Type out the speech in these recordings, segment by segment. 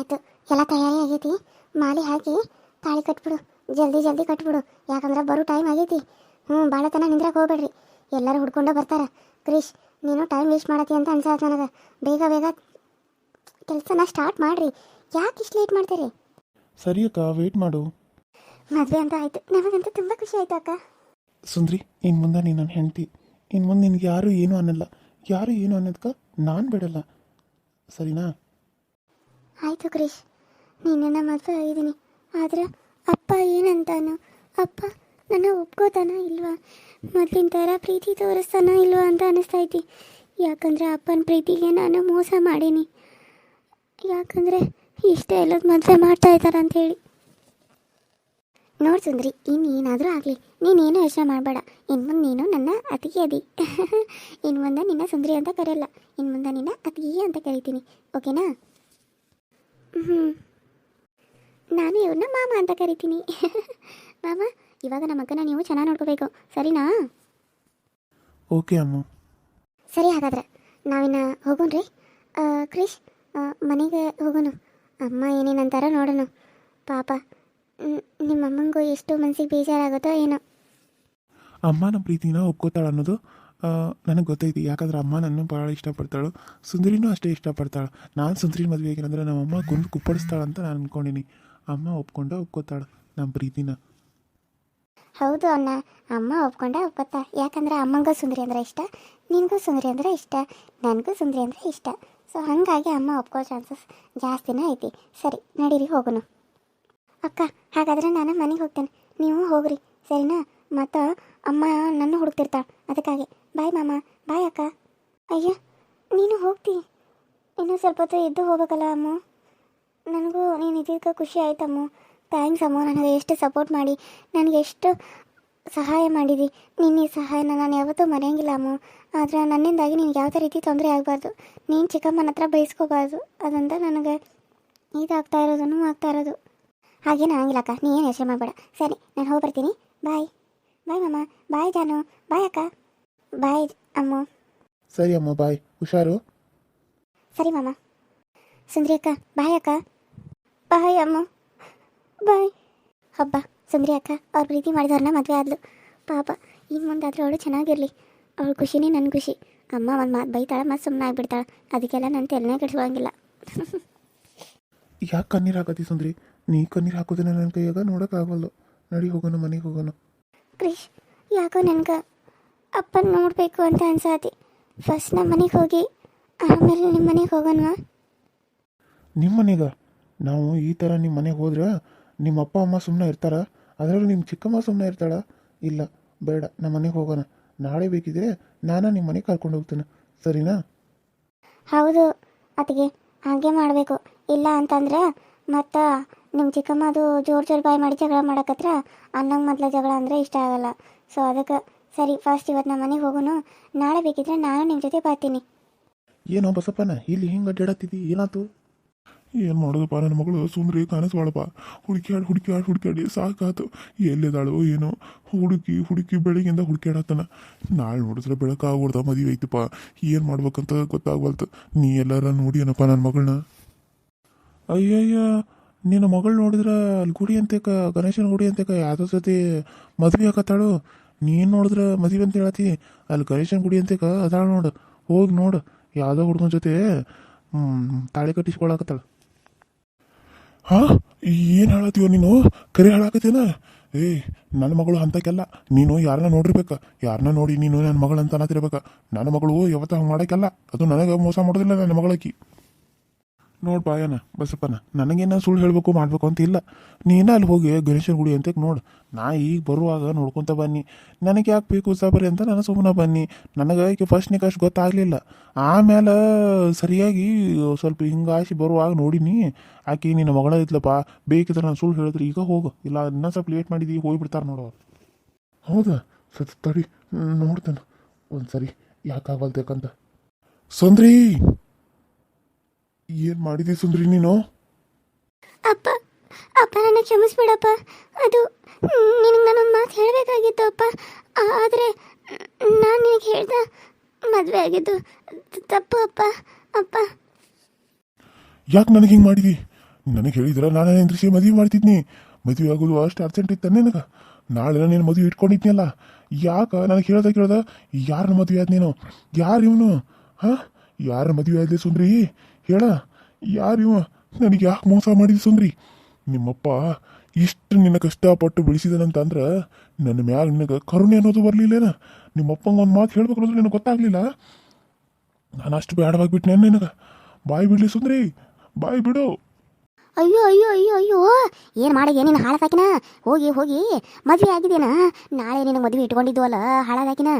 ಆಯಿತು. ಎಲ್ಲ ತಯಾರಿ ಆಗೈತಿ. ಮಾಲೆ ಹಾಕಿ ತಾಳಿ ಕಟ್ಬಿಡು. ಜಲ್ದಿ ಜಲ್ದಿ ಕಟ್ಬಿಡು. ಯಾಕಂದ್ರೆ ಬರೋ ಟೈಮ್ ಆಗೈತಿ. ಹ್ಞೂ ಭಾಳ ತನ ನಿಂದ್ರಕ್ಕೆ ಹೋಗ್ಬೇಡ್ರಿ. ಎಲ್ಲರೂ ಹುಡ್ಕೊಂಡು ಬರ್ತಾರೆ. ಕ್ರಿಶ್ ನೀನು ಟೈಮ್ ವೇಸ್ಟ್ ಮಾಡತ್ತಿ ಅಂತ ಅನ್ಸತ್ತೆ ನನಗೆ. ಬೇಗ ಬೇಗ ಕೆಲಸನ ಸ್ಟಾರ್ಟ್ ಮಾಡಿರಿ. ಯಾಕೆ ಇಷ್ಟು ಲೇಟ್ ಮಾಡ್ತೀರಿ? ಸರಿ ಅಕ್ಕ ವೇಟ್ ಮಾಡು. ಮದುವೆ ಅಂತ ಆಯ್ತು. ನಮಗಂತೂ ತುಂಬ ಖುಷಿ ಆಯ್ತು ಅಕ್ಕ. ಸುಂದ್ರಿ ಇನ್ನು ಮುಂದೆ ನೀನು ನನ್ನ ಹೆಂಡತಿ. ಇನ್ನು ಮುಂದೆ ನಿನಗೆ ಯಾರು ಏನೂ ಅನ್ನಲ್ಲ. ಯಾರು ಏನು ಅನ್ನೋದಕ್ಕೆ ನಾನು ಬಿಡಲ್ಲ. ಸರಿನಾ? ಆಯಿತು ಕ್ರಿಶ್ ನಿನ್ನ ಮದುವೆ ಆಗಿದ್ದೀನಿ ಆದ್ರೆ ಅಪ್ಪ ಏನಂತಾನು? ಅಪ್ಪ ನನ್ನ ಒಪ್ಕೋತಾನ ಇಲ್ವಾ? ಮೊದಲಿನ ಥರ ಪ್ರೀತಿ ತೋರಿಸ್ತಾನ ಇಲ್ವಾ ಅಂತ ಅನಿಸ್ತೈತಿ ಯಾಕಂದ್ರೆ ಅಪ್ಪನ ಪ್ರೀತಿಗೆ ನಾನು ಮೋಸ ಮಾಡೀನಿ. ಯಾಕಂದ್ರೆ ಇಷ್ಟೇ ಎಲ್ಲದ ಮದುವೆ ಮಾಡ್ತಾ ಇದ್ದಾರ ಅಂತ ಹೇಳಿ. ನೋಡ್ ಸುಂದ್ರಿ ಇನ್ನು ಏನಾದರೂ ಆಗಲಿ. ನೀನೇನು ಯೋಚನೆ ಮಾಡಬೇಡ. ಇನ್ನು ಮುಂದೆ ನೀನು ನನ್ನ ಅತಿಗೆ ಅದಿ. ಇನ್ನು ಮುಂದೆ ನಿನ್ನ ಸುಂದ್ರಿ ಅಂತ ಕರೆಯಲ್ಲ. ಇನ್ನು ಮುಂದೆ ನಿನ್ನ ಅತಿಗೆ ಅಂತ ಕರಿತೀನಿ. ಓಕೆನಾ? ಹ್ಞೂ ನಾನು ಇವ್ರನ್ನ ಮಾಮ ಅಂತ ಕರಿತೀನಿ. ಮಾಮ ಇವಾಗ ನಮ್ಮ ಅಕ್ಕನ ನೀವು ಚೆನ್ನಾಗಿ ನೋಡ್ಕೋಬೇಕು. ಸರಿನಾ? ಓಕೆ ಅಮ್ಮ. ಸರಿ ಹಾಗಾದ್ರೆ ನಾವಿನ್ನ ಹೋಗೋಣ್ರಿ. ಆ, ಕ್ರಿಶ್ ಆ, ಮನೆಗೆ ಹೋಗೋಣ ಅಮ್ಮ ಏನೇನಂತಾರ ನೋಡೋಣ ಪಾಪ ನಿಮ್ಮ ಅಮ್ಮಂಗೂ ಎಷ್ಟು ಮನಸ್ಸಿಗೆ ಬೇಜಾರಾಗುತ್ತೋ ಏನೋ. ಅಮ್ಮನ ಪ್ರೀತಿನ ಒಪ್ಕೋತಾಳ ಅನ್ನೋದು ನನಗೆ ಗೊತ್ತೈತಿ. ಯಾಕಂದ್ರೆ ಅಮ್ಮ ನನ್ನ ಭಾಳ ಇಷ್ಟಪಡ್ತಾಳು. ಸುಂದರಿನೂ ಅಷ್ಟೇ ಇಷ್ಟಪಡ್ತಾಳೆ. ನಾನು ಸುಂದರಿ ಮದುವೆ ಆಗಿರಂದ್ರೆ ನಮ್ಮ ಅಮ್ಮ ಗುಂಡು ಕುಪ್ಪಡಿಸ್ತಾಳಂತ ನಾನು ಅಂದ್ಕೊಂಡಿನಿ ಅಮ್ಮ ಒಪ್ಕೊಂಡ ಒಪ್ಕೋತಾಳೆ ನಮ್ಮ ಪ್ರೀತಿನ. ಹೌದು ಅಣ್ಣ. ಅಮ್ಮ ಒಪ್ಕೊಂಡ ಒಪ್ಪತ್ತ ಯಾಕಂದ್ರೆ ಅಮ್ಮಂಗೂ ಸುಂದರಿ ಅಂದ್ರೆ ಇಷ್ಟ, ನಿನಗೂ ಸುಂದರಿ ಅಂದ್ರೆ ಇಷ್ಟ, ನನಗೂ ಸುಂದರಿ ಅಂದ್ರೆ ಇಷ್ಟ. ಸೊ ಹಾಗಾಗಿ ಅಮ್ಮ ಒಪ್ಕೋ ಚಾನ್ಸಸ್ ಜಾಸ್ತಿನೇ ಐತಿ. ಸರಿ, ನಡೀರಿ ಹೋಗೋಣ ಅಕ್ಕ, ಹಾಗಾದ್ರೆ ನಾನು ಮನೆಗೆ ಹೋಗ್ತೇನೆ. ನೀವು ಹೋಗ್ರಿ. ಸರಿನಾ? ಮತ್ತು ಅಮ್ಮ ನನ್ನ ಹುಡುಕ್ತಿರ್ತಾಳೆ. ಅದಕ್ಕಾಗಿ. ಬಾಯ್ ಮಾಮ, ಬಾಯ್ ಅಕ್ಕ. ಅಯ್ಯ, ನೀನು ಹೋಗ್ತಿ. ಇನ್ನೂ ಸ್ವಲ್ಪ ಹೊತ್ತು ಇದ್ದು ಹೋಗಬೇಕಲ್ಲ ಅಮ್ಮ? ನನಗೂ, ನೀನು ಇದಕ್ಕೆ ಖುಷಿ ಆಯ್ತಮ್ಮ ಥ್ಯಾಂಕ್ಸ್ ಅಮ್ಮ, ನನಗೆ ಎಷ್ಟು ಸಪೋರ್ಟ್ ಮಾಡಿ. ನನಗೆ ಎಷ್ಟು ಸಹಾಯ ಮಾಡಿದಿ. ನಿನ್ನ ಸಹಾಯನ ನಾನು ಯಾವತ್ತೂ ಮರೆಯಂಗಿಲ್ಲ ಅಮ್ಮ. ಆದರೆ ನನ್ನಿಂದಾಗಿ ನಿನಗೆ ಯಾವುದೇ ರೀತಿ ತೊಂದರೆ ಆಗಬಾರ್ದು. ನೀನು ಚಿಕ್ಕಮ್ಮನ ಹತ್ರ ಬಯಸ್ಕೋಬಾರ್ದು ಅದಂತ ನನಗೆ ಇದಾಗ್ತಾ ಇರೋದನ್ನು ಆಗ್ತಾ ಇರೋದು. ಹಾಗೇನು ಆಗಿಲ್ಲ ಅಕ್ಕ. ನೀ ಏನು ಯೋಚನೆ ಮಾಡಬೇಡ. ಸರಿ, ನಾನು ಹೋಗಿ ಬರ್ತೀನಿ ಬಾಯ್ ಬಾಯ್ ಮಾಮ. ಬಾಯ್ ಜಾನು. ಬಾಯ್ ಅಕ್ಕ. ಬಾಯ್ ಅಮ್ಮ. ಸರಿ ಅಮ್ಮ ಬಾಯ್ ಹುಷಾರು? ಸರಿ ಮಾಮ. ಸುಂದ್ರಿ ಅಕ್ಕ ಬಾಯ್ ಅಕ್ಕ. ಬಾಯ್ ಅಮ್ಮ. ಬಾಯ್ ಹಬ್ಬ ಸುಂದ್ರಿ ಅಕ್ಕ ಅವ್ರು ಪ್ರೀತಿ ಮಾಡಿದವ್ರನ್ನ ಮದುವೆ ಆದ್ಲು. ಪಾಪ ಇನ್ನು ಮುಂದಾದ್ರೂ ಅವಳು ಚೆನ್ನಾಗಿರಲಿ. ಅವಳು ಖುಷಿನೇ ನನ್ನ ಖುಷಿ. ಅಮ್ಮ ಒಂದು ಮಾತು ಬೈತಾಳೆ ಮತ್ತು ಸುಮ್ಮನೆ ಆಗಿಬಿಡ್ತಾಳೆ. ಅದಕ್ಕೆಲ್ಲ ನನ್ನ ತೆಲನೇ ಕೆಡಿಸ್ಕೊಳಂಗಿಲ್ಲ. ಯಾಕೆ ಕಣ್ಣೀರು ಹಾಕತಿ ಸುಂದ್ರಿ? ನೀ ಕಣ್ಣೀರು ಹಾಕೋದನ್ನ ನನ್ನ ಕೈಯಾಗ ನೋಡೋಕ್ಕಾಗಲ್ಲ ನಡಿ ಹೋಗೋಣ ಮನೆಗೆ ಹೋಗೋಣ. ಕ್ರಿಶ್ ಯಾಕೋ ನನಗೆ ಅಪ್ಪನ ನೋಡಬೇಕು ಅಂತ ಅನ್ಸಾತಿ. ಫಸ್ಟ್ ನಮ್ಮ ಮನೆಗೆ ಹೋಗಿ ಆಮೇಲೆ ನಿಮ್ಮ ಮನೆಗೆ ಹೋಗೋಣವಾ? ನಿಮ್ಮ ಮನೆಗ? ನಾವು ಈ ಥರ ನಿಮ್ಮ ಮನೆಗೆ ಹೋದ್ರೆ ನಿಮ್ಮ ಅಪ್ಪ ಅಮ್ಮ ಸುಮ್ಮನೆ ಇರ್ತಾರ? ಅದರಲ್ಲೂ ನಿಮ್ಮ ಚಿಕ್ಕಮ್ಮ ಸುಮ್ಮನೆ ಇರ್ತಾಳ? ಇಲ್ಲ ಬೇಡ ನಮ್ಮ ಮನೆಗೆ ಹೋಗೋಣ. ನಾಳೆ ಬೇಕಿದ್ರೆ ನಾನು ನಿಮ್ಮ ಮನೆಗೆ ಕರ್ಕೊಂಡು ಹೋಗ್ತೇನೆ. ಸರಿನಾ? ಹೌದು ಅದಕ್ಕೆ ಹಾಗೆ ಮಾಡಬೇಕು. ಇಲ್ಲ ಅಂತಂದ್ರೆ ಮತ್ತು ನಿಮ್ಮ ಚಿಕ್ಕಮ್ಮ ಅದು ಜೋರು ಜೋರು ಬಾಯಿ ಮಾಡಿ ಜಗಳ ಮಾಡಕತ್ರ ಅನ್ನಂಗೆ ಮೊದಲ ಜಗಳ ಅಂದರೆ ಇಷ್ಟ ಆಗಲ್ಲ. ಸೊ ಅದಕ್ಕೆ ಸರಿ ಫಸ್ಟ್ ಇವತ್ತು ನಮ್ಮ ಮನೆಗೆ ಹೋಗೋಣ ನಾಳೆ ಬೇಕಿದ್ರೆ ನಾನು ನಿಮ್ಮ ಜೊತೆ ಬರ್ತೀನಿ. ಏನೋ ಬಸಪ್ಪನ, ಇಲ್ಲಿ ಹಿಂಗೆ ಅಡ್ಡಾಡತ್ತಿದ್ದಿ ಏನಾತು? ಏನು ಮಾಡೋದಪ್ಪ, ನನ್ನ ಮಗಳು ಸುಂದ್ರಿ ಕಾಣಿಸ್ಬಾಳಪ್ಪ ಹುಡುಕ್ಯಾಡ್ ಹುಡುಕ್ಯಾಡ್, ಹುಡುಕ್ಯಾಡಿ ಸಾಕಾತು. ಎಲ್ಲಿದಾಳು ಏನೋ ಹುಡುಕಿ ಹುಡುಕಿ ಬೆಳಗಿಂದ ಹುಡುಕ್ಯಾಡತ್ತನ. ನಾಳೆ ನೋಡಿದ್ರೆ ಬೆಳಕಾಗ್ಬಿಡ್ದ ಮದುವೆ ಐತಪ್ಪ. ಏನು ಮಾಡ್ಬೇಕಂತ ಗೊತ್ತಾಗ್ವಲ್ತು. ನೀ ಎಲ್ಲಾರ ನೋಡಿ ಏನಪ್ಪ ನನ್ನ ಮಗಳನ್ನ ಅಯ್ಯಯ್ಯ, ನಿನ್ನ ಮಗಳು ನೋಡಿದ್ರೆ ಅಲ್ಲಿ ಗುಡಿ ಅಂತೇಕ, ಗಣೇಶನ ಗುಡಿ ಅಂತೇಕ ಯಾವ್ದೋ ಸತಿ ಮದುವೆ ಆಗತ್ತಾಳು? ನೀನು ನೋಡಿದ್ರೆ ಮದುವೆ ಅಂತ ಹೇಳತಿ ಅಲ್ಲಿ ಗಣೇಶನ ಗುಡಿ ಅಂತೇಕ ಅದಾಳ ನೋಡು. ಹೋಗಿ ನೋಡು. ಯಾವುದೋ ಹುಡುಗನ ಜೊತೆ ತಾಳಿ ಕಟ್ಟಿಸ್ಕೊಳಕತ್ತಾಳ. ಹಾ? ಏನು ಹೇಳತ್ತೀವ ನೀನು? ಕರೆ ಹೇಳಾಕತ್ತೇನ? ಏಯ್ ನನ್ನ ಮಗಳು ಅಂತಕ್ಕೆಲ್ಲ. ನೀನು ಯಾರನ್ನ ನೋಡಿರ್ಬೇಕ. ಯಾರನ್ನ ನೋಡಿ ನೀನು ನನ್ನ ಮಗಳು ಅಂತ ನನ್ನ ಮಗಳು ಯಾವತ್ತ ಹಂಗೆ ಮಾಡಕ್ಕೆಲ್ಲ. ಅದು ನನಗೆ ಮೋಸ ಮಾಡೋದಿಲ್ಲ ನನ್ನ ಮಗಳಕಿ ನೋಡ್ ಬಾಯನ, ಬಸಪ್ಪನ, ನನಗೇನ ಸುಳ್ಳು ಹೇಳಬೇಕು ಮಾಡಬೇಕು ಅಂತ ಇಲ್ಲ. ನೀನು ಅಲ್ಲಿ ಹೋಗಿ ಗಣೇಶನ ಗುಡಿ ಅಂತ ನೋಡು. ನಾ ಈಗ ಬರುವಾಗ ನೋಡ್ಕೊಂತ ಬನ್ನಿ. ನನಗೆ ಯಾಕೆ ಬೇಕು ಸಾಬರಿ ಅಂತ ನಾನು ಸುಮ್ಮನೆ ಬನ್ನಿ. ನನಗೆ ಈಗ ಫಸ್ಟ್ ಅಷ್ಟು ಗೊತ್ತಾಗಲಿಲ್ಲ. ಆಮೇಲೆ ಸರಿಯಾಗಿ ಸ್ವಲ್ಪ ಹಿಂಗಾಸಿ ಬರುವಾಗ ನೋಡಿನಿ. ಆಕೆ, ನಿನ್ನ ಮಗಳ ಇದ್ಲಪ್ಪ, ಬೇಕಿದ್ರೆ ನಾನು ಸುಳ್ಳು ಹೇಳಿದ್ರೆ ಈಗ ಹೋಗು. ಇಲ್ಲ, ಇನ್ನೂ ಸ್ವಲ್ಪ ಲೇಟ್ ಮಾಡಿದಿ, ಹೋಗಿಬಿಡ್ತಾರೆ ನೋಡು ಹೌದಾ? ಸತ್ ತಡಿ, ನೋಡ್ತೇನೆ. ಒಂದು ಸರಿ ಯಾಕಾಗಲ್ಬೇಕಂತ ಸುಂದ್ರಿ! ಏನು ಮಾಡಿದೆ ಸುಂದ್ರಿ ನೀನು? ಅಪ್ಪ ಅಪ್ಪ ನನ್ನ ಕ್ಷಮಿಸ್ಬಿಡಪ್ಪ. ಅದು ನಿನಗೆ ನಾನೊಂದು ಮಾತು ಹೇಳಬೇಕಾಗಿತ್ತು ಅಪ್ಪ. ಆದರೆ ನಾನು ನಿನಗೆ ಹೇಳ್ದ ಮದುವೆ ಆಗಿದ್ದು. ತಪ್ಪು ಅಪ್ಪ ಅಪ್ಪ. ಯಾಕೆ ನನಗೆ ಹಿಂಗೆ ಮಾಡಿದಿ? ನನಗೆ ಹೇಳಿದ್ರ ನಾನು ಇಂದ್ರಿಸಿ ಮದುವೆ ಮಾಡ್ತಿದ್ನಿ. ಮದುವೆ ಆಗೋದು ಅಷ್ಟು ಅರ್ಜೆಂಟ್ ಇತ್ತು ನಿನಗೆ? ನಾಳೆ ನೀನು ಮದುವೆ ಇಟ್ಕೊಂಡಿದ್ನಲ್ಲ? ಯಾಕ ನನಗೆ ಹೇಳ್ದ ಕೇಳ್ದ? ಯಾರನ್ನ ಮದುವೆ ಆದ ನೀನು? ಯಾರು ಇವನು? ಹಾಂ? ಯಾರ ಮದುವೆ ಆದ್ಲಿ ಸುಂದ್ರಿ? ಹೇಳ, ಯಾರು ನನಗೆ ಯಾಕೆ ಮೋಸ ಮಾಡಿದ್ ಸುಂದ್ರಿ? ನಿಮ್ಮಪ್ಪ ಇಷ್ಟು ನಿನ್ನ ಕಷ್ಟಪಟ್ಟು ಬೆಳೆಸಿದನಂತಂದ್ರೆ ನನ್ನ ಮ್ಯಾಗ ನಿನಗೆ ಕರುಣೆ ಅನ್ನೋದು ಬರಲಿಲ್ಲೇನ? ನಿಮ್ಮಪ್ಪಂಗೆ ಒಂದು ಮಾತು ಹೇಳ್ಬೇಕು ಅನ್ನೋದು ನಿನಗೆ ಗೊತ್ತಾಗ್ಲಿಲ್ಲ? ನಾನು ಅಷ್ಟು ಬೇಡವಾಗಿಬಿಟ್ನೆ ನಿನಗೆ? ಬಾಯಿ ಬಿಡಲಿ ಸುಂದ್ರಿ, ಬಾಯಿ ಬಿಡು. ಅಯ್ಯೋ ಅಯ್ಯೋ ಅಯ್ಯೋ ಅಯ್ಯೋ, ಏನು ಮಾಡಿದೆ ನೀನು ಹಾಳದಾಕಿನ? ಹೋಗಿ ಹೋಗಿ, ಮದುವೆ ಆಗಿದೇನ ನಾಳೆ ನಿನಗೆ ಮದುವೆ ಇಟ್ಕೊಂಡಿದ್ವಲ್ಲ, ಹಾಳದಾಕಿನ?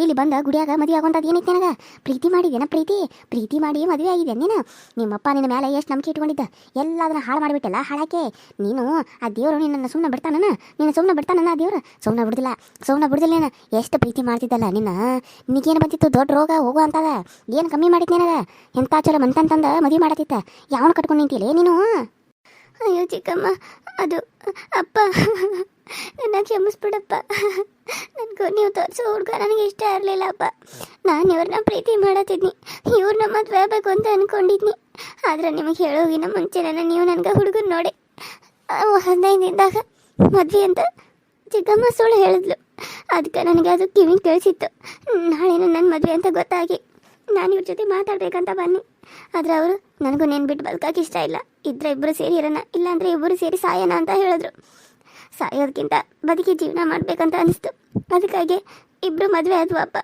ಇಲ್ಲಿ ಬಂದ ಗುಡಿಯಾಗ ಮದುವೆ ಆಗೋಂಥದ್ದು ಏನೈತೆ ನನಗೆ? ಪ್ರೀತಿ ಮಾಡಿದೇನ ಪ್ರೀತಿ? ಪ್ರೀತಿ ಮಾಡಿ ಮದುವೆ ಆಗಿದೆ ನೀನು? ನಿಮ್ಮಪ್ಪ ನಿನ್ನ ಮೇಲೆ ಎಷ್ಟು ನಂಬಿಕೆ ಇಟ್ಕೊಂಡಿದ್ದ? ಎಲ್ಲ ಅದನ್ನ ಹಾಳು ಮಾಡಿಬಿಟ್ಟಲ್ಲ, ಹಾಳಾಕೆ? ನೀನು ಆ ದೇವರು ನಿನ್ನನ್ನು ಸುಮ್ಮನೆ ಬಿಡ್ತಾನ ನಿನ್ನ ಸುಮ್ಮನೆ ಬಿಡ್ತಾನ ಆ ದೇವ್ರು? ಸುಮ್ಮನೆ ಬಿಡ್ದಿಲ್ಲ ಸುಮ್ಮನೆ ಬಿಡ್ದಿಲ್ಲ ನೀನು. ಎಷ್ಟು ಪ್ರೀತಿ ಮಾಡ್ತಿದ್ದಲ್ಲ ನಿನ್ನ? ನಿನಗೇನು ಬಂದಿತ್ತು ದೊಡ್ಡ ರೋಗ, ಹೋಗು ಅಂತದ? ಏನು ಕಮ್ಮಿ ಮಾಡಿತ್ತು ನಿನಗೆ? ಎಂಥ ಚಲೋ ಮಂತಂತಂದ ಮದುವೆ ಮಾಡತ್ತಿತ್ತ ಯಾವನು ಕಟ್ಕೊಂಡು ನಿಂತಿಲ್ಲ ನೀನು? ಅಯ್ಯೋ ಚಿಕ್ಕಮ್ಮ ಅದು, ಅಪ್ಪ. ನನ್ನ ಕ್ಷಮಿಸ್ಬಿಡಪ್ಪ. ನನಗೂ ನೀವು ತೋರಿಸೋ ಹುಡುಗ ನನಗೆ ಇಷ್ಟ ಇರಲಿಲ್ಲ, ಅಪ್ಪ. ನಾನು ಇವ್ರನ್ನ ಪ್ರೀತಿ ಮಾಡತ್ತಿದ್ನಿ. ಇವ್ರನ್ನ ಮದುವೆ ಆಗಬೇಕು ಅಂತ ಅಂದ್ಕೊಂಡಿದ್ನಿ ಆದರೆ ನಿಮಗೆ ಹೇಳೋಗಿನ ನನ್ನ ನೀವು ನನಗೆ ಹುಡುಗನ ನೋಡಿ ಹದಿನೈದಿಂದಾಗ ಮದ್ವೆ ಅಂತ ಚಿಕ್ಕಮ್ಮ ಸುಳ್ಳು ಹೇಳಿದ್ಲು. ಅದಕ್ಕೆ ನನಗೆ ಅದು ಕಿವಿ ಕೇಳಿಸಿತ್ತು. ನಾಳೆ ನನ್ನ ಮದುವೆ ಅಂತ ಗೊತ್ತಾಗಿ ನಾನು ಇವ್ರ ಜೊತೆ ಮಾತಾಡಬೇಕಂತ ಬನ್ನಿ. ಆದರೆ ಅವರು ನನಗೂ ನೆನ್ಬಿಟ್ಟು ಬದುಕಕ್ಕೆ ಇಷ್ಟ ಇಲ್ಲ. ಇದ್ರೆ ಇಬ್ಬರು ಸೇರಿ ಇರೋಣ, ಇಲ್ಲಾಂದ್ರೆ ಇಬ್ಬರು ಸೇರಿ ಸಾಯೋಣ ಅಂತ ಹೇಳಿದ್ರು. ಸಾಯೋದಕ್ಕಿಂತ ಬದುಕಿ ಜೀವನ ಮಾಡ್ಬೇಕಂತ ಅನಿಸ್ತು. ಅದಕ್ಕಾಗಿ ಇಬ್ಬರು ಮದುವೆ ಆದ್ವು, ಅಪ್ಪ.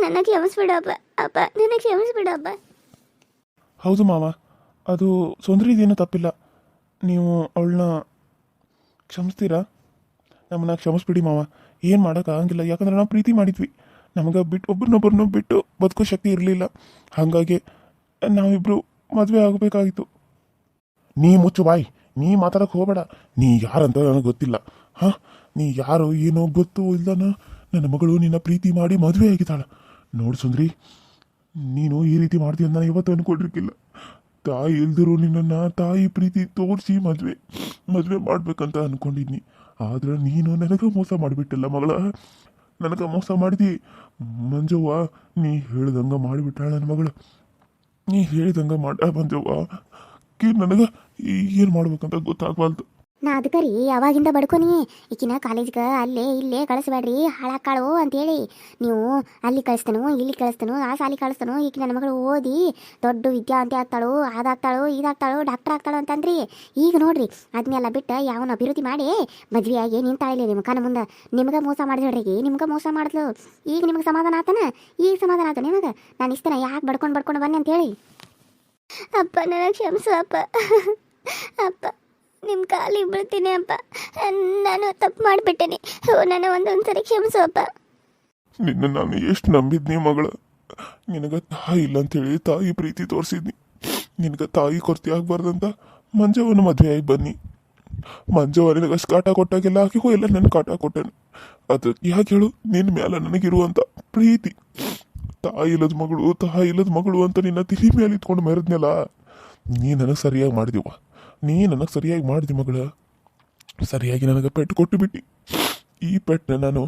ನನ್ನ ಕ್ಷಮಿಸ್ಬಿಡು, ಅಪ್ಪ. ಅಪ್ಪ, ನನ್ನ ಕ್ಷಮಿಸ್ಬಿಡು, ಅಪ್ಪ. ಹೌದು ಮಾವ. ಅದು ಸುಂದರಿದೇನು ತಪ್ಪಿಲ್ಲ. ನೀವು ಅವಳನ್ನ ಕ್ಷಮಿಸ್ತೀರಾ? ನಮ್ಮನ್ನ ಕ್ಷಮಿಸ್ಬಿಡಿ ಮಾವ. ಏನು ಮಾಡೋಕ್ಕಾಗಂಗಿಲ್ಲ ಯಾಕಂದ್ರೆ ನಾವು ಪ್ರೀತಿ ಮಾಡಿದ್ವಿ. ನಮಗೆ ಬಿಟ್ಟು ಒಬ್ರನ್ನೊಬ್ಬರನ್ನ ಬಿಟ್ಟು ಬದುಕೋ ಶಕ್ತಿ ಇರಲಿಲ್ಲ. ಹಾಗಾಗಿ ನಾವಿಬ್ಬರು ಮದುವೆ ಆಗಬೇಕಾಗಿತ್ತು. ನೀ ಮುಚ್ಚು ಬಾಯಿ, ನೀ ಮಾತಾಡಕ್ಕೆ ಹೋಗಬೇಡ. ನೀ ಯಾರಂತ ನನಗೆ ಗೊತ್ತಿಲ್ಲ. ಹಾಂ? ನೀ ಯಾರು ಏನೋ ಗೊತ್ತು ಇಲ್ಲನ ನನ್ನ ಮಗಳು ನಿನ್ನ ಪ್ರೀತಿ ಮಾಡಿ ಮದುವೆ ಆಗಿದ್ದಾಳೆ. ನೋಡು ಸುಂದ್ರಿ, ನೀನು ಈ ರೀತಿ ಮಾಡ್ತೀಯ ನಾನು ಇವತ್ತು ಅನ್ಕೊಂಡಿರ್ಕಿಲ್ಲ ತಾಯಿ ಇಲ್ದಿರೋ ನಿನ್ನನ್ನು ತಾಯಿ ಪ್ರೀತಿ ತೋರಿಸಿ ಮದುವೆ ಮದುವೆ ಮಾಡ್ಬೇಕಂತ ಅಂದ್ಕೊಂಡಿದ್ನಿ ಆದ್ರೆ ನೀನು ನನಗೆ ಮೋಸ ಮಾಡಿಬಿಟ್ಟಿಲ್ಲ ಮಗಳ. ನನಗೆ ಮೋಸ ಮಾಡಿದಿ. ಮಂಜವ್ವ, ನೀ ಹೇಳ್ದಂಗೆ ಮಾಡಿಬಿಟ್ಟಾಳ ನನ್ನ ಮಗಳು. ನೀ ಹೇಳಿದಂಗ ಮಾಡ ಮಂಜವ್ವ. ಕಿ ನನಗೆ ಏನು ಮಾಡ್ಬೇಕಂತ ಗೊತ್ತಾಗ್ಬಾರ್ದು ನಾ ಅದಕ್ಕೆ ರೀ ಅವಾಗಿಂದ ಬಡ್ಕೊನಿ ಈಕಿನ ಕಾಲೇಜ್ಗೆ ಅಲ್ಲೇ ಇಲ್ಲೇ ಕಳಿಸ್ಬೇಡ್ರಿ ಹಾಳಾಕಾಳು ಅಂತೇಳಿ. ನೀವು ಅಲ್ಲಿ ಕಳಿಸ್ತಾನು, ಇಲ್ಲಿ ಕಳಿಸ್ತಾನು, ಆ ಸಾಲಿ ಕಳಿಸ್ತಾನು, ಈಕಿ ನನ್ನ ಮಗಳು ಓದಿ ದೊಡ್ಡ ವಿದ್ಯಾವಂತಿ ಆಗ್ತಾಳು ಅದಾಗ್ತಾಳು, ಇದಾಗ್ತಾಳು ಡಾಕ್ಟರ್ ಆಗ್ತಾಳು ಅಂತಂದ್ರಿ. ಈಗ ನೋಡ್ರಿ ಅದನ್ನೆಲ್ಲ ಬಿಟ್ಟು ಯಾವನ ಅಭಿವೃದ್ಧಿ ಮಾಡಿ ಮದುವೆಯಾಗಿ ನಿಂತಾಳಿಲ್ಲ ನಿಮ್ಮ ಕಣ್ಣ ಮುಂದೆ. ನಿಮ್ಗೆ ಮೋಸ ಮಾಡಿದ್ರಿ ನಿಮ್ಗೆ ಮೋಸ ಮಾಡಿದ್ಲು ಈಗ ನಿಮ್ಗೆ ಸಮಾಧಾನ ಆತನ? ಈಗ ಸಮಾಧಾನ ಆತ ನಿಮಗೆ? ನಾನು ಇಷ್ಟನ ಯಾಕೆ ಬಡ್ಕೊಂಡು ಬಡ್ಕೊಂಡು ಬನ್ನಿ ಅಂತೇಳಿ. ಅಪ್ಪ, ನನಗೆ ಕ್ಷಮಿಸು ಅಪ್ಪ. ಅಪ್ಪ ನಿಮ್ಮ ಕಾಲಿಗೆ ಬೀಳ್ತೀನಿ ಅಪ್ಪ. ನಾನು ತಪ್ಪು ಮಾಡಿಬಿಟ್ಟೇನೆ. ನನ್ನ ಒಂದೊಂದು ಸರಿ ಕ್ಷಮಿಸು ಅಪ್ಪ. ನಿನ್ನ ನಾನು ಎಷ್ಟು ನಂಬಿದ್ನಿ ಮಗಳ? ನಿನಗೆ ತಾಯಿ ಇಲ್ಲ ಅಂತೇಳಿ ತಾಯಿ ಪ್ರೀತಿ ತೋರಿಸಿದ್ನಿ. ನಿನಗೆ ತಾಯಿ ಕೊರತೆ ಆಗಬಾರ್ದಂತ ಮಂಜವನ ಮದುವೆ ಆಗಿ ಬನ್ನಿ. ಮಂಜವ ನಿನಗೆ ಅಷ್ಟು ಕಾಟ ಕೊಟ್ಟಾಗೆಲ್ಲ ಆಕೆಗೂ ಎಲ್ಲ ನನ್ನ ಕಾಟ ಕೊಟ್ಟನು. ಅದು ಯಾಕೆ ಹೇಳು? ನಿನ್ನ ಮೇಲೆ ನನಗಿರುವಂಥ ಪ್ರೀತಿ. ತಾಯಿ ಇಲ್ಲದ ಮಗಳು, ತಾಯಿ ಇಲ್ಲದ ಮಗಳು ಅಂತ ನಿನ್ನ ತಿಳಿ ಮೇಲೆ ಇಟ್ಕೊಂಡು ಮೆರೆದ್ನಲ್ಲ? ನೀ ನನಗೆ ಸರಿಯಾಗಿ ಮಾಡಿದಿವ ನೀ ನನಗೆ ಸರಿಯಾಗಿ ಮಾಡಿದಿ ಮಗಳ. ಸರಿಯಾಗಿ ನನಗೆ ಪೆಟ್ಟು ಕೊಟ್ಟು ಬಿಟ್ಟು. ಈ ಪೆಟ್ಟನ್ನ ನಾನು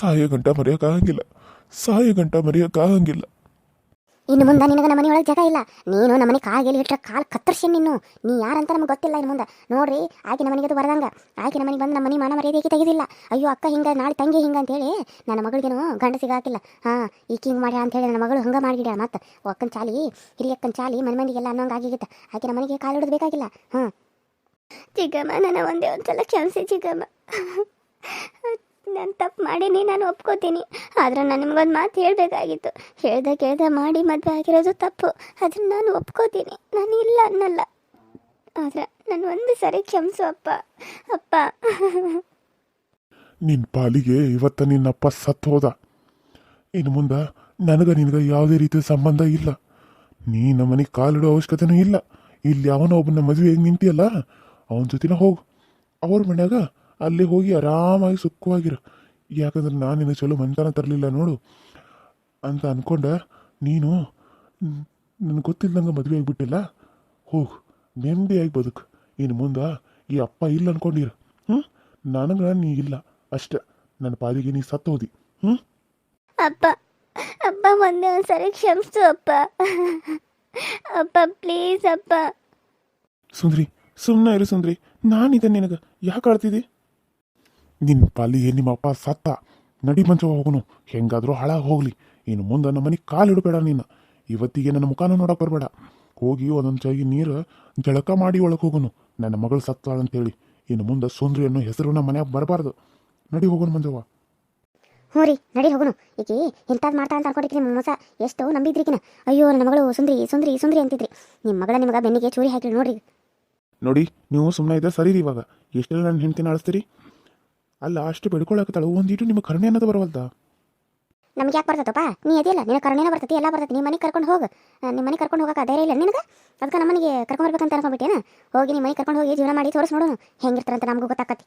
ಸಾಯೋ ಗಂಟ ಮರೆಯೋಕ್ಕಾಗಂಗಿಲ್ಲ ಸಾಯೋ ಗಂಟ ಮರೆಯೋಕ್ಕಾಗಂಗಿಲ್ಲ ಇನ್ನು ಮುಂದೆ ನಿನಗೆ ನಮ್ಮ ಮನೆಯೊಳಗೆ ಜಾಗ ಇಲ್ಲ. ನೀನು ನಮ್ಮ ಮನೆ ಕಾಲ್ಗೆಲ್ಲಿ ಇಟ್ಟ ಕಾಲು ಕತ್ತರಿಸಿ ನೀನು. ನೀ ಯಾರಂತ ನಮಗೆ ಗೊತ್ತಿಲ್ಲ ಇನ್ನು ಮುಂದೆ. ನೋಡ್ರಿ, ಆಕೆ ನಮ್ಮ ಅದು ಬರದಂಗ. ಆಕೆ ನಮ್ಮ ಮನೆಗೆ ಬಂದು ನಮ್ಮ ಮನೆ ಮಾನ ಮರ್ಯಾದೆಗೆ ತೆಗೆದಿಲ್ಲ. ಅಯ್ಯೋ, ಅಕ್ಕ ಹಿಂಗೆ, ನಾಳೆ ತಂಗಿ ಹಿಂಗೆ ಅಂತೇಳಿ ನನ್ನ ಮಗಳಿಗೇನು ಗಂಡ ಸಿಗಾಕಿಲ್ಲ. ಹಾಂ, ಈಕೆ ಹಿಂಗೆ ಅಂತ ಅಂತೇಳಿ ನನ್ನ ಮಗಳು ಹಂಗೆ ಮಾಡಿಗಿಡ್ಯಾಳ ಮತ್ತೆ. ಅಕ್ಕನ ಚಾಲಿ ಹಿರಿಯಕ್ಕನ ಚಾಲಿ ಮನೆ ಮಂದಿಗೆಲ್ಲ ಅನ್ನೋಂಗೆ ಆಗಿಗಿತ್ತ. ಆಕೆ ನಮ್ಮ ಮನೆಗೆ ಕಾಲು ಹಿಡಿದು ಬೇಕಾಗಿಲ್ಲ ಹಾಂ. ಚಿಕ್ಕಮ್ಮ ನನ್ನ ಒಂದೇ ಒಂದ್ಸಲ ಕ್ಷಮಿಸಿ ಚಿಕ್ಕಮ್ಮ ನಾನು ತಪ್ಪು ಮಾಡೀನಿ, ನಾನು ಒಪ್ಕೋತೀನಿ. ಆದ್ರೆ ನಾನು ನಿಮ್ಗೊಂದು ಮಾತು ಹೇಳಬೇಕಾಗಿತ್ತು. ಹೇಳ್ದೆ, ಕೇಳ್ದೆ ಮಾಡಿ ಮದುವೆ ಆಗಿರೋದು ತಪ್ಪು. ಅದನ್ನು ನಾನು ಒಪ್ಕೋತೀನಿ. ನಾನು ಇಲ್ಲ ಅನ್ನಲ್ಲ. ಆದರೆ ನಾನು ಒಂದು ಸರಿ ಕ್ಷಮಿಸು, ಅಪ್ಪ. ಅಪ್ಪ. ನಿನ್ನ ಪಾಲಿಗೆ ಇವತ್ತು ನಿನ್ನಪ್ಪ ಸತ್ತು ಹೋದ. ಇನ್ನು ಮುಂದೆ ನನಗೆ ನಿನಗೆ ಯಾವುದೇ ರೀತಿಯ ಸಂಬಂಧ ಇಲ್ಲ. ನೀ ನಮ್ಮನೆಗೆ ಕಾಲಿಡೋ ಅವಶ್ಯಕತೆನೂ ಇಲ್ಲ. ಇಲ್ಲಿ ಅವನ ಒಬ್ಬನ ಮದುವೆಗೆ ನಿಂತಿಯಲ್ಲ? ಅವನ ಜೊತೆನ ಹೋಗು. ಅವ್ರ ಮನ್ಯಾಗ ಅಲ್ಲಿ ಹೋಗಿ ಆರಾಮಾಗಿ ಸುಖವಾಗಿರು. ಯಾಕಂದ್ರೆ ನಾನು ನಿನ್ನ ಚಲೋ ಮನ್ತನ ತರಲಿಲ್ಲ ನೋಡು. ಅಂತ ಅಂದ್ಕೊಂಡೆ ನೀನು ನನಗೆ ಗೊತ್ತಿಲ್ಲದಂಗೆ ಮದುವೆ ಆಗಿಬಿಟ್ಟಿಲ್ಲ? ಹೋಗು ನೆಮ್ಮದಿಯಾಗಿ ಬದುಕು. ಇನ್ನು ಮುಂದೆ ಈ ಅಪ್ಪ ಇಲ್ಲ ಅನ್ಕೊಂಡಿರ. ಹ್ಞೂ ನನಗೆ ನೀ ಇಲ್ಲ. ಅಷ್ಟೆ. ನನ್ನ ಪಾದಿಗೆ ನೀ ಸತ್ತೋದಿ. ಹ್ಞೂ ಅಪ್ಪ ಅಪ್ಪ ಒಂದೇ ಒಂದು ಸಾರಿ ಕ್ಷಮಿಸು ಅಪ್ಪ. ಅಪ್ಪ ಪ್ಲೀಸ್ ಅಪ್ಪ. ಸುಂದ್ರಿ ಸುಮ್ಮನೆ ಇರು ಸುಂದ್ರಿ. ನಾನಿದ್ದೆ ನಿನಗೆ. ಯಾಕೆ ಆಡ್ತಿದ್ದಿ ನಿನ್ನ ಪಾಲಿಗೆ ನಿಮ್ಮ ಅಪ್ಪ ಸತ್ತ. ನಡಿ ಮಂಚ ಹೋಗುನು. ಹೆಂಗಾದ್ರೂ ಹಳ ಹೋಗ್ಲಿ ಇನ್ನು ಮುಂದೆ ನಮ್ಮ ಮನೆಗೆ ಕಾಲು ಇಡಬೇಡ ನೀನು. ಇವತ್ತಿಗೆ ನನ್ನ ಮುಖಾನ ನೋಡಕ್ ಬರಬೇಡ. ಹೋಗಿ ಒಂದೊಂದು ಚಾಗಿ ನೀರು ಜಳಕ ಮಾಡಿ ಒಳಗೆ ಹೋಗುನು. ನನ್ನ ಮಗಳು ಸತ್ತಾಳಂತೇಳಿ. ಇನ್ನು ಮುಂದೆ ಸುಂದ್ರಿ ಅನ್ನೋ ಹೆಸರು ನಮ್ಮ ಮನೆಯಾಗ ಬರಬಾರ್ದು. ನಡಿ ಹೋಗೋಣ ಮಂಜವ್ವ. ಹ್ಞೂ ರೀ ನಡಿ ಹೋಗುನು. ಈಕಿ ಇಂಥದ್ದು ಮಾಡ್ತಾ ಅಂತ ಅನ್ಕೊಂಡಿದ್ರಿ ನಿಮ್ಮ ಮೋಸ. ಎಷ್ಟು ನಂಬಿದ್ರಿಕಿನ. ಅಯ್ಯೋ ನನ್ನ ಮಗಳು ಸುಂದ್ರಿ ಸುಂದ್ರಿ ಸುಂದ್ರಿ ಅಂತಿದ್ರಿ. ನಿಮ್ಮ ಮಗಳ ನಿಮಗೆ ಬೆನ್ನಿಗೆ ಚೂರಿ ಹಾಕಿ ನೋಡ್ರಿ. ನೋಡಿ ನೀವು ಸುಮ್ಮನೆ ಇದ್ದರೆ ಸರಿ ರೀ ಇವಾಗ. ಎಷ್ಟೆಲ್ಲ ನನ್ನ ಹೆಂಡ್ತಿನ ಆಳಿಸ್ತೀರಿ ಅಲ್ಲ ಅಷ್ಟು ಬೆಡ್ಕೊಳಕತ್ತಾಳು. ಒಂದಿಟ್ಟು ನಿಮ್ಮ ಕರುಣೆ ಅನ್ನೋದು ಬರವಲ್ದ? ನಮ್ಗೆ ಯಾಕೆ ಬರ್ತದಪ್ಪ ನೀ ಅದಿಲ್ಲ ನಿನ್ನ ಕರುಣೆನ ಬರ್ತೈತಿ ಎಲ್ಲ ಬರ್ತೈತಿ. ನಿಮ್ಮ ಮನೆಗೆ ಕರ್ಕೊಂಡು ಹೋಗು. ನಿಮ್ಮ ಮನೆಗೆ ಕರ್ಕೊಂಡು ಹೋಗಕ್ಕೆ ಧೈರ್ಯ ಇಲ್ಲ ನಿನಗೆ? ಅದಕ್ಕೆ ನಮ್ಮ ಮನೆಗೆ ಕರ್ಕೊಂಡು ಬರ್ಬೇಕಂತ ಅನ್ಕೊಂಡ್ಬಿಟ್ಟೇನ ಹೋಗಿ ನಿಮ್ಮ ಮನೆಗೆ ಕರ್ಕೊಂಡು ಹೋಗಿ ಜೀವನ ಮಾಡಿ ತೋರಿಸ್ ನೋಡೋಣ. ಹೆಂಗಿರ್ತಾರಂತ ನಮಗೂ ಗೊತ್ತಾಕತಿ.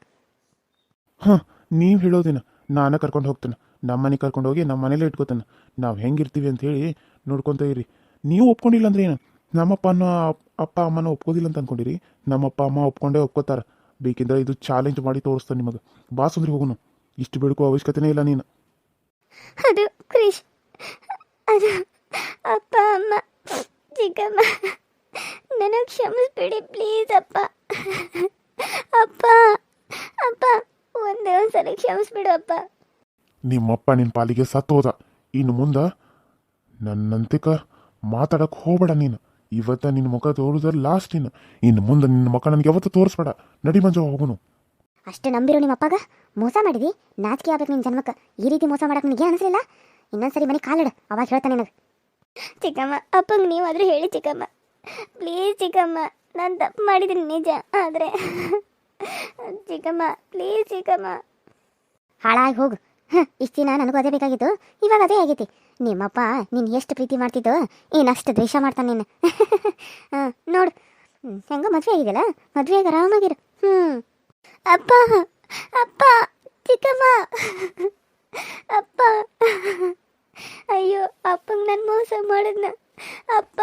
ಹಾಂ ನೀವು ಹೇಳೋದಿನ. ನಾನು ಕರ್ಕೊಂಡು ಹೋಗ್ತೇನೆ. ನಮ್ಮ ಮನೆಗೆ ಕರ್ಕೊಂಡು ಹೋಗಿ ನಮ್ಮ ಮನೇಲೇ ಇಟ್ಕೋತಾನೆ. ನಾವು ಹೆಂಗಿರ್ತೀವಿ ಅಂತ ಹೇಳಿ ನೋಡ್ಕೊತ ಇರಿ. ನೀವು ಒಪ್ಕೊಂಡಿಲ್ಲ ಅಂದ್ರೆ ಏನು? ನಮ್ಮಪ್ಪ ಅನ್ನೋ ಅಪ್ಪ ಅಮ್ಮನ ಒಪ್ಕೋದಿಲ್ಲ ಅಂತ ಅನ್ಕೊಂಡಿರಿ. ನಮ್ಮಪ್ಪ ಅಮ್ಮ ಒಪ್ಕೊಂಡೇ ಒಪ್ಕೋತಾರೆ. ಬೇಕಿದ್ರೆ ಇದು ಚಾಲೆಂಜ್ ಮಾಡಿ ತೋರಿಸ್ತಾನೆ ನಿಮಗೆ. ಬಾ ಸುಂದ್ರಿ ಹೋಗುನು. ಇಷ್ಟು ಬೇಡ್ಕೋ ಅವಶ್ಯಕತೆನೇ ಇಲ್ಲ ನೀನು. ಅದು ಕ್ರಿಶ್ ಅದು ಅಪ್ಪ ಅಮ್ಮ ಚಿಕ್ಕಮ್ಮ. ನನಗೆ ಕ್ಷಮಿಸ್ಬಿಡಿ ಪ್ಲೀಸ್ ಅಪ್ಪ. ಅಪ್ಪ ಅಪ್ಪ ಒಂದೇ ಒಂದ್ಸಲ ಕ್ಷಮಿಸ್ಬಿಡು ಅಪ್ಪ. ನಿಮ್ಮಪ್ಪ ನಿನ್ನ ಪಾಲಿಗೆ ಸತ್ತು ಹೋದ ಇನ್ನು ಮುಂದೆ ನನ್ನಂತಿಕ ಮಾತಾಡಕ್ಕೆ ಹೋಗ್ಬೇಡ ನೀನು. ಇವತ್ತ ನಿನ್ನ ಮುಖ ತೋರಿದ್ರೆ ಲಾಸ್ಟ್ ನೀನು ಇನ್ನು ಮುಂದೆ ನಿನ್ನ ಮುಖ ನನಗೆ ಯಾವತ್ತೂ ತೋರಿಸ್ಬೇಡ. ನಡಿ ಮಂಜು ಹೋಗುನು. ಅಷ್ಟೇ ನಂಬಿರೋ ನಿಮ್ಮ ಅಪ್ಪಗ? ಮೋಸ ಮಾಡಿದಿ? ನಾಚಿಕೆ ಆಗ್ಬೇಕು ನಿನ್ನ ಜನ್ಮಕ್ಕೆ. ಈ ರೀತಿ ಮೋಸ ಮಾಡಕ್ಕೆ ನಿನಗೆ ಅನಿಸ್ಲಿಲ್ಲ? ಇನ್ನೊಂದ್ಸರಿ ಮನೆ ಕಾಲಿಡ. ಅವಾಗ ಹೇಳ್ತಾನೆ ನನಗೆ. ಚಿಕ್ಕಮ್ಮ ಅಪ್ಪಂಗೆ ನೀವಾದರೂ ಹೇಳಿ ಚಿಕ್ಕಮ್ಮ. ಪ್ಲೀಸ್ ಚಿಕ್ಕಮ್ಮ ನಾನು ತಪ್ಪು ಮಾಡಿದ್ದೀನಿ ನಿಜ ಆದರೆ. ಚಿಕ್ಕಮ್ಮ ಪ್ಲೀಸ್ ಚಿಕ್ಕಮ್ಮ. ಹಾಳಾಗಿ ಹೋಗು. ಇಷ್ಟು ದಿನ ನನಗೂ ಅದೇ ಬೇಕಾಗಿತ್ತು ಇವಾಗ ಅದೇ ಆಗೈತಿ. ನಿಮ್ಮಪ್ಪ ನೀನು ಎಷ್ಟು ಪ್ರೀತಿ ಮಾಡ್ತಿದ್ದು, ಏನಷ್ಟು ದ್ವೇಷ ಮಾಡ್ತಾನೆ ನೀನು ಹಾಂ ನೋಡು. ಹೆಂಗೋ ಮದುವೆ ಆಗಿದೆಯಲ್ಲ? ಮದುವೆಗೆ ಆರಾಮಾಗಿರು. ಹ್ಞೂ ಅಪ್ಪ ಅಪ್ಪ, ಚಿಕ್ಕಮ್ಮ. ಅಪ್ಪ. ಅಯ್ಯೋ, ಅಪ್ಪಂಗೆ ನಾನು ಮೋಸ ಮಾಡಿದ್ನ. ಅಪ್ಪ.